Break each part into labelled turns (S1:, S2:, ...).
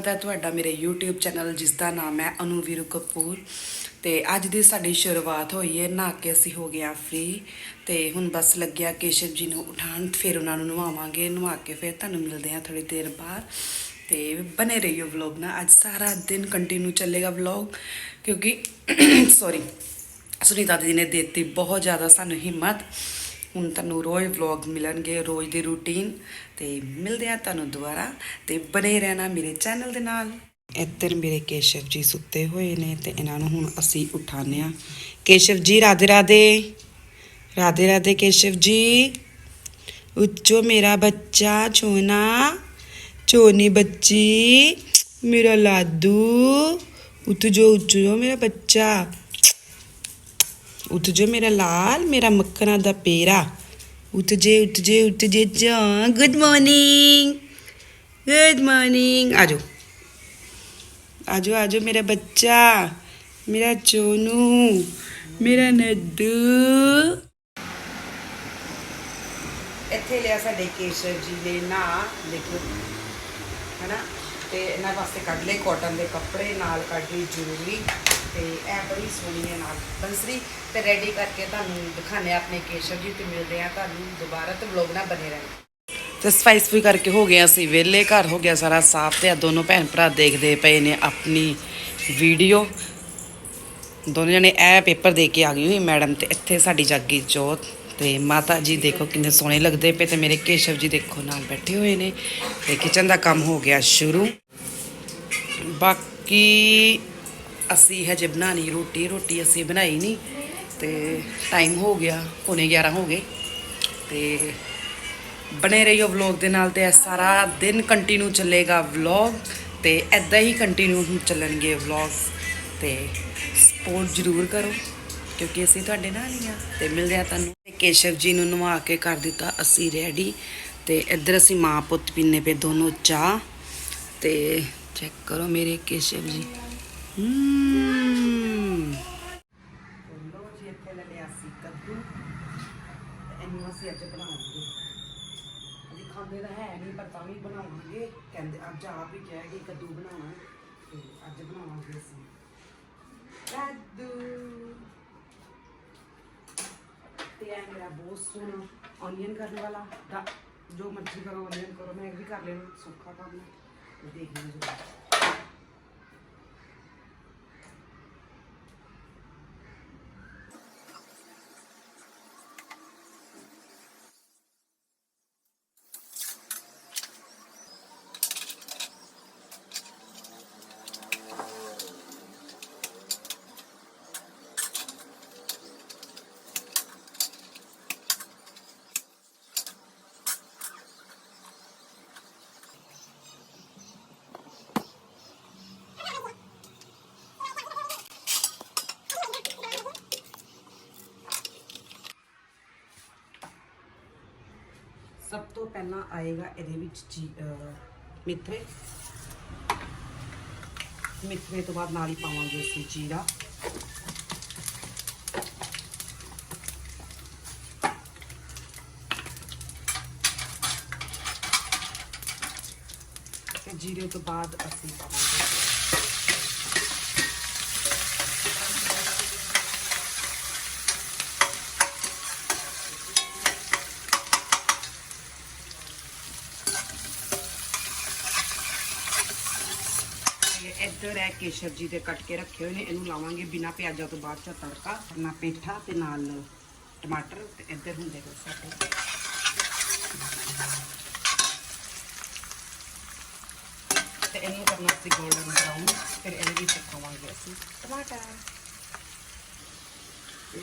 S1: ਸਵਾਗਤ ਹੈ ਤੁਹਾਡਾ ਮੇਰੇ YouTube ਚੈਨਲ, ਜਿਸ ਦਾ ਨਾਮ ਹੈ ਅਨੂ ਵੀਰੂ ਕਪੂਰ। ਤੇ ਅੱਜ ਦੀ ਸਾਡੀ ਸ਼ੁਰੂਆਤ ਹੋਈ ਹੈ, ਨਹਾ ਕੇ ਅਸੀਂ ਹੋ ਗਏ ਹਾਂ ਫ੍ਰੀ ਤੇ ਹੁਣ ਬਸ ਲੱਗਿਆ ਕੇਸ਼ਵ ਜੀ ਨੂੰ ਉਠਾਉਣ, ਫਿਰ ਉਹਨਾਂ ਨੂੰ ਨਵਾਵਾਂਗੇ, ਨਵਾ ਕੇ ਫਿਰ ਤੁਹਾਨੂੰ ਮਿਲਦੇ ਹਾਂ ਥੋੜੀ ਦੇਰ ਬਾਅਦ। ਤੇ ਬਨੇ ਰਹੀਓ ਵਲੌਗ ਨਾਲ। ਅੱਜ ਸਾਰਾ ਦਿਨ ਕੰਟੀਨਿਊ ਚੱਲੇਗਾ ਵਲੌਗ ਕਿਉਂਕਿ ਸੌਰੀ ਸੁਨੀਤਾ ਜੀ ਨੇ ਦਿੱਤੀ ਬਹੁਤ ਜ਼ਿਆਦਾ ਸਾਨੂੰ ਹਿੰਮਤ। ਹੁਣ ਤੁਹਾਨੂੰ ਰੋਜ਼ ਵਲੌਗ ਮਿਲਣਗੇ, ਰੋਜ਼ ਦੀ ਰੂਟੀਨ ਤੇ ਮਿਲਦੇ ਆ ਤੁਹਾਨੂੰ ਦੁਬਾਰਾ ਤੇ ਬਨੇ ਰਹਿਣਾ ਮੇਰੇ ਚੈਨਲ ਦੇ ਨਾਲ। ਇੱਧਰ ਮੇਰੇ ਕੇਸ਼ਵ ਜੀ ਸੁੱਤੇ ਹੋਏ ਨੇ ਤੇ ਇਹਨਾਂ ਨੂੰ ਹੁਣ ਅਸੀਂ ਉਠਾਉਂਦੇ ਆ ਕੇਸ਼ਵ ਜੀ, ਰਾਧੇ ਰਾਧੇ ਰਾਧੇ ਰਾਧੇ ਕੇਸ਼ਵ ਜੀ। ਉੱਚੋ ਮੇਰਾ ਬੱਚਾ ਚੋਨਾ, ਚੋਨੀ ਬੱਚੀ, ਮੇਰਾ ਲਾਦੂ ਉੱਠ ਜੋ ਉੱਠ ਜੋ ਮੇਰਾ ਬੱਚਾ। ਉੱਠ ਜੋ ਮੇਰਾ ਲਾਲ, ਮੇਰਾ ਮੱਖਣਾ ਦਾ ਪੇਰਾ। ਉੱਠ ਜੇ ਉੱਠ ਜੇ। ਉੱਠ ਜੇ ਜਾ ਗੁੱਡ ਮਾਰਨਿੰਗ ਗੁੱਡ ਮਾਰਨਿੰਗ ਆਜੋ। ਆਜੋ ਆਜੋ ਮੇਰਾ ਬੱਚਾ, ਮੇਰਾ ਚੋਨੂ, ਮੇਰਾ ਨੱਦੂ ਇੱਥੇ ਲਿਆ ਸਾਡੇ ਕੇਸ਼ਵ ਜੀ ਦੇ ਨਾਂ, ਦੇਖੋ। ਹਨਾ? ਤੇ ਇਹਨਾਂ ਵਾਸਤੇ ਕੱਢ ਲਏ ਕਾਟਨ ਦੇ ਕੱਪੜੇ, ਨਾਲ ਕੱਢ ਲਈ ਜੁਐਲਰੀ ਤੇ ਇਹ ਬੜੀ ਸੋਹਣੀ ਹੈ ਨਾਲ ਬੰਸਰੀ। ਤੇ ਰੈਡੀ ਕਰਕੇ ਤੁਹਾਨੂੰ ਦਿਖਾਣੇ ਆਪਣੇ ਕੇਸ਼ਵ ਜੀ ਤੇ ਮਿਲਦੇ ਆ ਤੁਹਾਨੂੰ ਦੁਬਾਰਾ ਤੇ ਵਲੌਗ ਨਾਲ ਬਨੇ ਰਹਿਣਾ। ਤੇ ਸਫ਼ਾਈ ਸਫ਼ਾਈ ਕਰਕੇ ਹੋ ਗਏ ਅਸੀਂ, ਵਿਹਲੇ, ਘਰ ਹੋ ਗਿਆ ਸਾਰਾ ਸਾਫ਼ ਤੇ ਆ, ਦੋਨੋਂ ਭੈਣ ਭਰਾ ਦੇਖਦੇ ਪਏ ਨੇ ਆਪਣੀ ਵੀਡੀਓ ਦੋਨੋਂ ਜਣੇ ਇਹ ਪੇਪਰ ਦੇ ਕੇ ਆ ਗਈ ਹੋਈ ਮੈਡਮ ਤੇ, ਇੱਥੇ ਸਾਡੀ ਜਾਗੀ ਜੋਤ ਤੇ ਮਾਤਾ ਜੀ ਦੇਖੋ ਕਿੰਨੇ ਸੋਹਣੇ ਲੱਗਦੇ ਪਏ ਤੇ ਮੇਰੇ ਕੇਸ਼ਵ ਜੀ ਦੇਖੋ ਨਾਲ ਬੈਠੇ ਹੋਏ ਨੇ ਤੇ ਕਿਚਨ ਦਾ ਕੰਮ ਹੋ ਗਿਆ ਸ਼ੁਰੂ। ਬਾਕੀ ਅਸੀਂ ਹਜੇ ਬਣਾਣੀ ਰੋਟੀ ਰੋਟੀ ਅਸੀਂ ਬਣਾਈ ਨਹੀਂ ਤੇ ਟਾਈਮ ਹੋ ਗਿਆ, ਪੌਣੇ 11 ਹੋ ਗਏ ਤੇ ਬਣੇ ਰਹੀਓ ਵਲੌਗ ਦੇ ਨਾਲ ਤੇ ਸਾਰਾ ਦਿਨ ਕੰਟੀਨਿਊ ਚੱਲੇਗਾ ਵਲੌਗ ਤੇ ਐਦਾਂ ਹੀ ਕੰਟੀਨਿਊ ਚੱਲਣਗੇ ਵਲੌਗ ਤੇ ਸਪੋਰਟ ਜ਼ਰੂਰ ਕਰੋ ਕਿਉਂਕਿ ਅਸੀਂ ਤੁਹਾਡੇ ਨਾਲ ਹੀ ਆ ਤੇ ਮਿਲਦੇ ਆ ਤੁਹਾਨੂੰ। ਕੇਸ਼ਵ ਜੀ ਨੂੰ ਨਵਾ ਕੇ ਕਰ ਦਿੱਤਾ, ਅਸੀਂ ਰੈਡੀ ਤੇ ਇੱਧਰ ਅਸੀਂ ਮਾਂ ਪੁੱਤ ਪੀਨੇ ਪਏ ਦੋਨੋਂ ਚਾਹ ਤੇ ਚੈੱਕ ਕਰੋ ਮੇਰੇ ਕੇਸ਼ਵ ਜੀ। ਹੂੰ ਲੋ ਜੀ ਇੱਥੇ ਲੈ ਲਿਆ ਸੀ ਕੱਦੂ ਤੇ ਇਹਨੂੰ ਅਸੀਂ ਅੱਜ ਬਣਾਵਾਂਗੇ ਅਸੀਂ ਖਾਂਦੇ ਤਾਂ ਹੈ ਨਹੀਂ ਪਰ ਤਾਂ ਵੀ ਬਣਾਵਾਂਗੇ ਕਹਿੰਦੇ ਅੱਜ ਆਪ ਹੀ ਕਿਹਾ ਕਿ ਕੱਦੂ ਬਣਾਉਣਾ ਤੇ ਅੱਜ ਬਣਾਵਾਂਗੇ ਅਸੀਂ ਕੱਦੂ ਤੇ ਇਹ ਮੇਰਾ ਬਹੁਤ ਸੋਹਣਾ ਔਨੀਅਨ ਕਰਨ ਵਾਲਾ ਦਾ ਜੋ ਮਰਜ਼ੀ ਕਰੋ ਔਨੀਅਨ ਕਰੋ ਮੈਂ ਇਹ ਵੀ ਕਰ ਲੈਣਾ ਸੌਖਾ ਕੰਮ ਹੈ ਤੇ ਦੇਖ ਸਭ ਤੋਂ ਪਹਿਲਾਂ ਆਏਗਾ ਇਹਦੇ ਵਿੱਚ ਚੀ ਅਹ ਮਿੱਠੇ ਮਿੱਠੇ ਤੋਂ ਬਾਅਦ ਨਾਲ ਹੀ ਪਾਵਾਂਗੇ ਅਸੀਂ ਜੀਰਾ। ਤੇ ਜੀਰੇ ਤੋਂ ਬਾਅਦ ਅਸੀਂ ਪਾਵਾਂਗੇ ਤੇ ਇੱਧਰ ਹੈ ਕੇਸ਼ਰ ਜੀ ਦੇ ਕੱਟ ਕੇ ਰੱਖੇ ਹੋਏ ਨੇ। ਇਹਨੂੰ ਲਾਵਾਂਗੇ ਬਿਨਾ ਪਿਆਜ਼ਾਂ ਤੋਂ ਬਾਅਦ ਚ ਤੜਕਾ, ਨਾ ਪੇਠਾ ਤੇ ਨਾਲ ਟਮਾਟਰ ਤੇ ਇੱਧਰ ਹੁੰਦੇ ਕੋ ਸਾਡੇ। ਤੇ ਇਹਨੂੰ ਕਰਨਾ ਸੀ ਗੋਲਡਨ ਬਰਾਊਨ ਫਿਰ ਇਹਦੇ ਵਿੱਚ ਪਾਵਾਂਗੇ ਅਸੀਂ ਟਮਾਟਰ। ਤੇ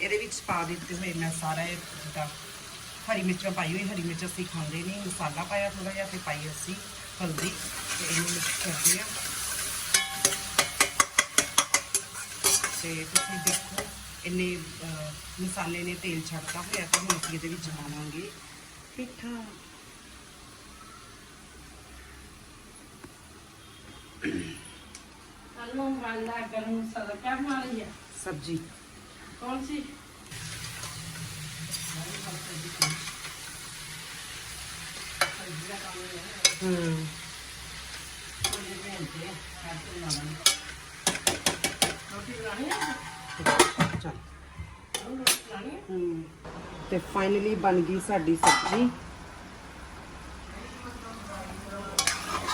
S1: ਇਹਦੇ ਵਿੱਚ ਪਾ ਦਿੱਤੇ ਹੋਏ ਮੈਂ ਸਾਰਾ ਇਹ ਜਿੱਦਾਂ ਹਰੀ ਮਿਰਚਾਂ ਪਾਈ ਹੋਈ, ਹਰੀ ਮਿਰਚ ਅਸੀਂ ਖਾਂਦੇ ਨਹੀਂ, ਮਸਾਲਾ ਪਾਇਆ ਥੋੜਾ ਜਿਹਾ ਤੇ ਪਾਈ ਅਸੀਂ ਹਲਦੀ ਤੇ ਇਹਨੂੰ ਮਿਕਸ ਕਰਦੇ ਆ ਤੇ ਤੁਸੀਂ ਦੇਖੋ ਇਹਨੇ ਅਹ, ਮਸਾਲੇ ਨੇ ਤੇਲ ਛੱਡਤਾ ਹੋਇਆ ਤਾਂ ਹੁਣ ਅਸੀਂ ਇਹਦੇ ਵਿੱਚ ਪਾਵਾਂਗੇ ਪਿੱਠਾ
S2: आलू वाला गरम मसाला क्या बना रही है
S1: ਸਬਜੀ
S2: कौन सी
S1: ਹੂੰ ਚੱਲ ਤੇ ਫਾਈਨਲੀ ਬਣ ਗਈ ਸਾਡੀ ਸਬਜ਼ੀ।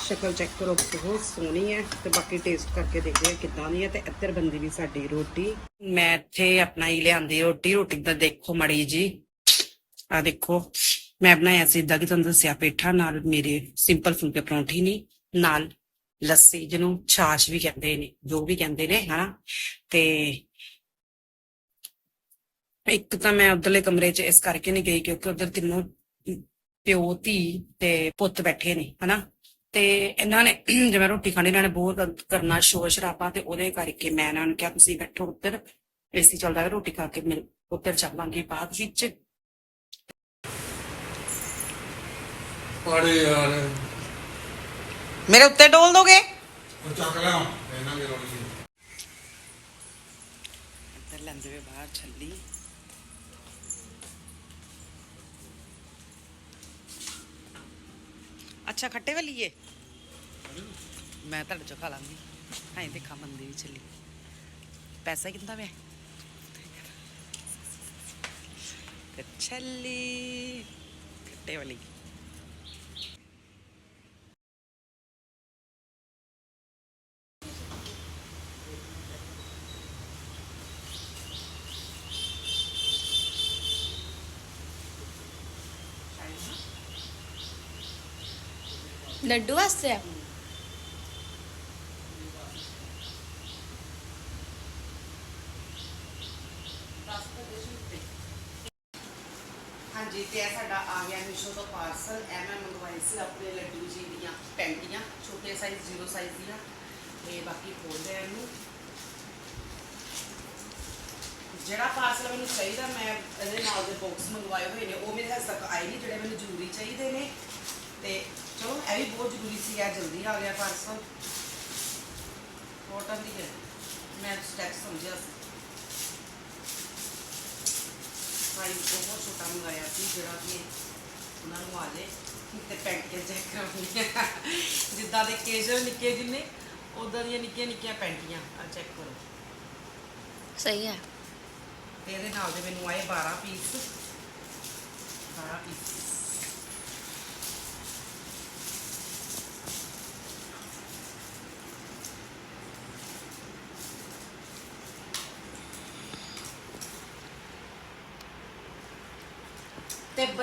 S1: ਸ਼ਕਲ ਚੈੱਕ ਕਰੋ, ਬਹੁਤ ਸੋਹਣੀ ਹੈ। ਤੇ ਬਾਕੀ ਟੇਸਟ ਕਰਕੇ ਦੇਖਦੇ ਹਾਂ ਕਿੱਦਾਂ ਦੀ ਹੈ ਤੇ ਇੱਧਰ ਬੰਦੀ ਵੀ ਸਾਡੀ ਰੋਟੀ। ਮੈਂ ਇੱਥੇ ਆਪਣਾ ਹੀ ਲਿਆਂਦੀ ਰੋਟੀ। ਰੋਟੀ ਤਾਂ ਦੇਖੋ ਮੜੀ ਜੀ। ਆ ਦੇਖੋ, ਮੈਂ ਬਣਾਇਆ ਸੀ ਇਦਾਂ ਕਿ ਤੁਹਾਨੂੰ ਦੱਸਿਆ, ਪੇਠਾ ਨਾਲ ਮੇਰੇ ਸਿੰਪਲ ਫੁਲਕੇ ਪਰੌਂਠੀ ਨਹੀਂ ਨਾਲ ਲੱਸੀ ਜਿਹਨੂੰ ਛਾਛ ਵੀ ਕਹਿੰਦੇ ਨੇ, ਜੋ ਵੀ ਕਹਿੰਦੇ ਨੇ, ਹਨਾ? ਤੇ ਇੱਕ ਤਾਂ ਮੈਂ ਉਧਰਲੇ ਕਮਰੇ 'ਚ ਇਸ ਕਰਕੇ ਨਹੀਂ ਗਈ ਕਿਉਂਕਿ ਉਧਰ ਤਿੰਨੋਂ ਪਿਓ, ਧੀ ਤੇ ਪੁੱਤ ਬੈਠੇ ਨੇ, ਹਨਾ? ਤੇ ਇਹਨਾਂ ਨੇ ਜਿਵੇਂ ਰੋਟੀ ਖਾਣੀ, ਇਹਨਾਂ ਨੇ ਬਹੁਤ ਕਰਨਾ ਸ਼ੋਰ ਸ਼ਰਾਬਾ ਤੇ ਉਹਦੇ ਕਰਕੇ ਮੈਂ ਇਹਨਾਂ ਨੂੰ ਕਿਹਾ, ਤੁਸੀਂ ਬੈਠੋ ਉੱਧਰ, ਏਸੀ ਚੱਲਦਾ ਹੈ ਰੋਟੀ ਖਾ ਕੇ ਮਿਲ, ਉੱਧਰ ਚੱਲਾਂਗੇ ਬਾਅਦ ਵਿੱਚ।
S3: ਪਾੜੇ ਯਾਰ।
S1: ਮੇਰੇ ਉੱਤੇ ਡੋਲ ਦੋਗੇ
S3: ਉਹ ਚੱਕ ਲਿਆ ਇਹਨਾਂ ਦੇ ਰੋਣੀ
S1: ਇੱਧਰ ਲੈਂਦੇ ਵੇ ਬਾਹਰ ਛੱਲੀ ਅੱਛਾ ਖੱਟੇ ਵਾਲੀ ਏ ਮੈਂ ਤੁਹਾਡੇ ਚੋਂ ਖਾ ਲਾਂਗੀ ਹਾਂ ਤੇ ਖਾ ਮੰਦੀ ਵੀ ਛੱਲੀ ਪੈਸਾ ਕਿੰਨਾ ਵੇ ਤੇ ਛੱਲੀ ਖੱਟੇ ਵਾਲੀ
S4: ਲੱਡੂ ਵਾਸਤੇ ਆ।
S1: ਹਾਂਜੀ, ਤੇ ਇਹ ਸਾਡਾ ਆ ਗਿਆ ਮਿਸ਼ੋ ਤੋਂ ਪਾਰਸਲ ਇਹ ਮੈਂ ਮੰਗਵਾਈ ਸੀ ਆਪਣੇ ਲੱਡੂ ਜੀ ਦੀਆਂ ਪੈਂਟੀਆਂ, ਛੋਟੇ ਸਾਈਜ਼ ਜ਼ੀਰੋ ਸਾਈਜ਼ ਦੀਆਂ। ਤੇ ਬਾਕੀ ਖੋਲਦੇ ਆ ਇਹਨੂੰ ਜਿਹੜਾ ਪਾਰਸਲ ਮੈਨੂੰ ਚਾਹੀਦਾ, ਮੈਂ ਇਹਦੇ ਨਾਲ ਦੇ ਬਾਕਸ ਮੰਗਵਾਏ ਹੋਏ ਨੇ। ਉਹ ਮੇਰੇ ਹੱਥ ਤੱਕ ਆਏ ਨਹੀਂ, ਜਿਹੜੇ ਮੈਨੂੰ ਜ਼ਰੂਰੀ ਚਾਹੀਦੇ ਨੇ। ਤੇ ਚਲੋ ਇਹ ਵੀ ਬਹੁਤ ਜ਼ਰੂਰੀ ਸੀ ਇਹ ਜਲਦੀ ਆ ਗਿਆ ਪਾਰਸਲ ਕਾਟਨ ਦੀ ਹੈ ਮੈਂ ਸਟੈਚ ਸਮਝਿਆ ਸੀ। ਸਾਈਜ਼ ਬਹੁਤ ਛੋਟਾ ਮੰਗਾਇਆ ਸੀ ਜਿਹੜਾ ਕਿ ਉਹਨਾਂ ਨੂੰ ਆ ਜੇ ਤੇ ਪੈਂਟ ਕੇ ਚੈੱਕ ਕਰਾਉਣੀਆਂ। ਜਿੱਦਾਂ ਦੇ ਕੇਜਰ ਨਿੱਕੇ ਜਿੰਨੇ ਉਦਾਂ ਦੀਆਂ ਨਿੱਕੀਆਂ ਨਿੱਕੀਆਂ ਪੈਂਟੀਆਂ ਆ ਚੈੱਕ ਕਰੋ।
S4: ਸਹੀ ਹੈ।
S1: ਤੇ ਇਹਦੇ ਨਾਲ ਦੇ ਮੈਨੂੰ ਆਏ 12 ਪੀਸ 12 ਪੀਸ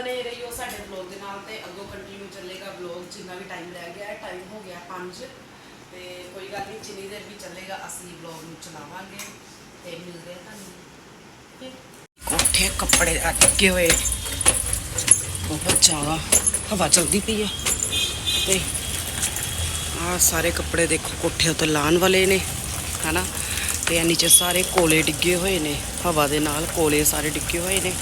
S1: ਤੇ ਰਹੀਓ ਸਾਡੇ ਵਲੌਗ ਦੇ ਨਾਲ ਤੇ ਅੱਗੋਂ ਕੰਟੀਨਿਊ ਚੱਲੇਗਾ ਵਲੌਗ ਜਿੰਨਾ ਵੀ ਟਾਈਮ ਰਹਿ ਗਿਆ ਹੈ ਟਾਈਮ ਹੋ ਗਿਆ 5 ਤੇ ਕੋਈ ਗੱਲ ਨਹੀਂ, ਜਿੰਨੀ ਦੇਰ ਵੀ ਚੱਲੇਗਾ, ਅਸੀਂ ਵਲੌਗ ਨੂੰ ਚਲਾਵਾਂਗੇ ਤੇ ਮਿਲਦੇ ਆ ਤੁਹਾਨੂੰ। ਕੋਠੇ ਕੱਪੜੇ ਅਟਕੇ ਹੋਏ। ਬਹੁਤ ਜ਼ਿਆਦਾ ਹਵਾ ਚਲਦੀ ਪਈ ਆ। ਤੇ ਆਹ ਸਾਰੇ ਕੱਪੜੇ ਦੇਖੋ, ਕੋਠੇ ਉੱਤੇ ਲਾਣ ਵਾਲੇ ਨੇ, ਹਨਾ? ਤੇ ਇਹ ਨੀਚੇ ਸਾਰੇ ਕੋਲੇ ਡਿੱਗੇ ਹੋਏ ਨੇ, ਹਵਾ ਦੇ ਨਾਲ ਕੋਲੇ ਸਾਰੇ ਡਿੱਗੇ ਹੋਏ ਨੇ।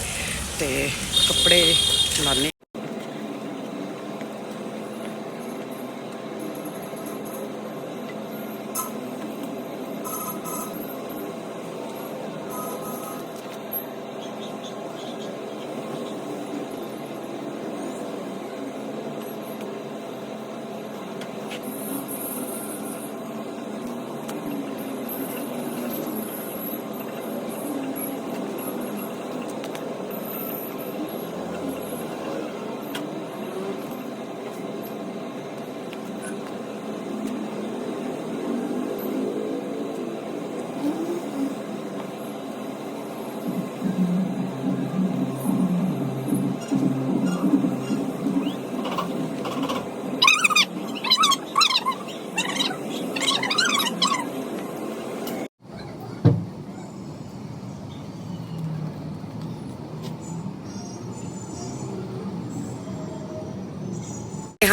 S1: ਤੇ ਕੱਪੜੇ ਲਾਣੇ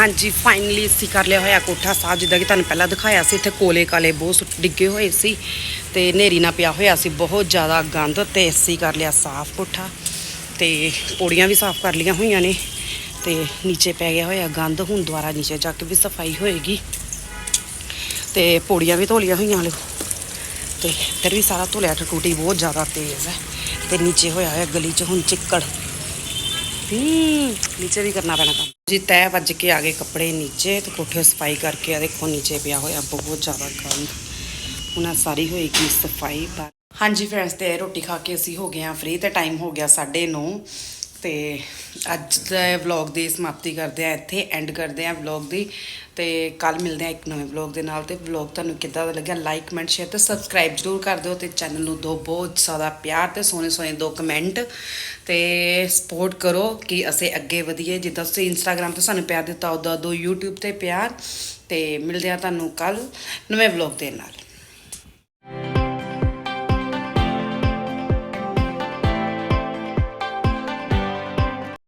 S1: ਹਾਂਜੀ ਫਾਈਨਲੀ ਅਸੀਂ ਕਰ ਲਿਆ ਹੋਇਆ ਕੋਠਾ ਸਾਫ਼, ਜਿੱਦਾਂ ਕਿ ਤੁਹਾਨੂੰ ਪਹਿਲਾਂ ਦਿਖਾਇਆ ਸੀ, ਇੱਥੇ ਕੋਲੇ ਕਾਲੇ ਬਹੁਤ ਸੁੱਟ- ਡਿੱਗੇ ਹੋਏ ਸੀ ਤੇ ਨੇਰੀ ਨਾਲ ਪਿਆ ਹੋਇਆ ਸੀ, ਬਹੁਤ ਜ਼ਿਆਦਾ ਗੰਦ ਤੇ ਅਸੀਂ ਕਰ ਲਿਆ ਸਾਫ਼ ਕੋਠਾ ਤੇ ਪੌੜੀਆਂ ਵੀ ਸਾਫ਼ ਕਰ ਲੀਆਂ ਹੋਈਆਂ ਨੇ ਤੇ ਨੀਚੇ ਪੈ ਗਿਆ ਹੋਇਆ ਗੰਦ, ਹੁਣ ਦੁਬਾਰਾ ਨੀਚੇ ਜਾ ਕੇ ਵੀ ਸਫ਼ਾਈ ਹੋਏਗੀ ਤੇ ਪੌੜੀਆਂ ਵੀ ਧੋ ਧੋਲੀਆਂ ਹੋਈਆਂ ਲੋ ਤੇ ਇੱਧਰ ਵੀ ਸਾਰਾ ਧੋਲਿਆ ਟੂਟੀ ਬਹੁਤ ਜ਼ਿਆਦਾ ਤੇਜ਼ ਹੈ ਤੇ ਨੀਚੇ ਹੋਇਆ ਹੋਇਆ ਗਲੀ 'ਚ ਹੁਣ ਚਿੱਕੜ। ਹੂੰ, ਨੀਚੇ ਵੀ ਕਰਨਾ ਪੈਣਾ ਕੰਮ। ਜੀ ਤੈ ਵੱਜ ਕੇ ਆ ਗਏ ਕੱਪੜੇ ਨੀਚੇ ਤੇ ਕੋਠੇ ਸਫ਼ਾਈ ਕਰਕੇ ਆ ਦੇਖੋ ਨੀਚੇ ਪਿਆ ਹੋਇਆ ਬਹੁਤ ਜ਼ਿਆਦਾ ਗੰਦ। ਉਹਨਾਂ ਸਾਰੀ ਹੋਏਗੀ ਸਫ਼ਾਈ ਹਾਂਜੀ ਫਰੈਂਡਸ ਤੇ ਰੋਟੀ ਖਾ ਕੇ ਅਸੀਂ ਹੋ ਗਏ ਆ ਫ੍ਰੀ ਤੇ ਟਾਈਮ ਹੋ ਗਿਆ 9:30 ਤੇ ਅੱਜ ਦਾ ਵਲੌਗ ਦੀ ਸਮਾਪਤੀ ਕਰਦੇ ਆ ਇੱਥੇ ਐਂਡ ਕਰਦੇ ਆ ਵਲੌਗ ਦੀ ਤੇ ਕੱਲ ਮਿਲਦੇ ਆ ਇੱਕ ਨਵੇਂ ਵਲੌਗ ਦੇ ਨਾਲ ਤੇ ਵਲੌਗ ਤੁਹਾਨੂੰ ਕਿੱਦਾਂ ਦਾ ਲੱਗਿਆ ਲਾਈਕ ਕਮੈਂਟ ਸ਼ੇਅਰ ਤੇ ਸਬਸਕ੍ਰਾਈਬ ਜਰੂਰ ਕਰ ਦਿਓ ਤੇ ਚੈਨਲ ਨੂੰ ਦੋ ਬਹੁਤ ਜ਼ਿਆਦਾ ਪਿਆਰ ਤੇ ਸੋਹਣੇ ਸੋਹਣੇ ਦੋ ਕਮੈਂਟ ਤੇ ਸਪੋਰਟ ਕਰੋ ਕਿ ਅਸੀਂ ਅੱਗੇ ਵਧੀਏ। ਜਿੱਦਾਂ ਤੁਸੀਂ ਇੰਸਟਾਗ੍ਰam ਤੇ ਸਾਨੂੰ ਪਿਆਰ ਦਿੱਤਾ ਉਦਾਂ ਦੋ YouTube ਤੇ ਪਿਆਰ ਤੇ ਮਿਲਦੇ ਆ ਤੁਹਾਨੂੰ ਕੱਲ ਨਵੇਂ ਵਲੌਗ ਦੇ ਨਾਲ।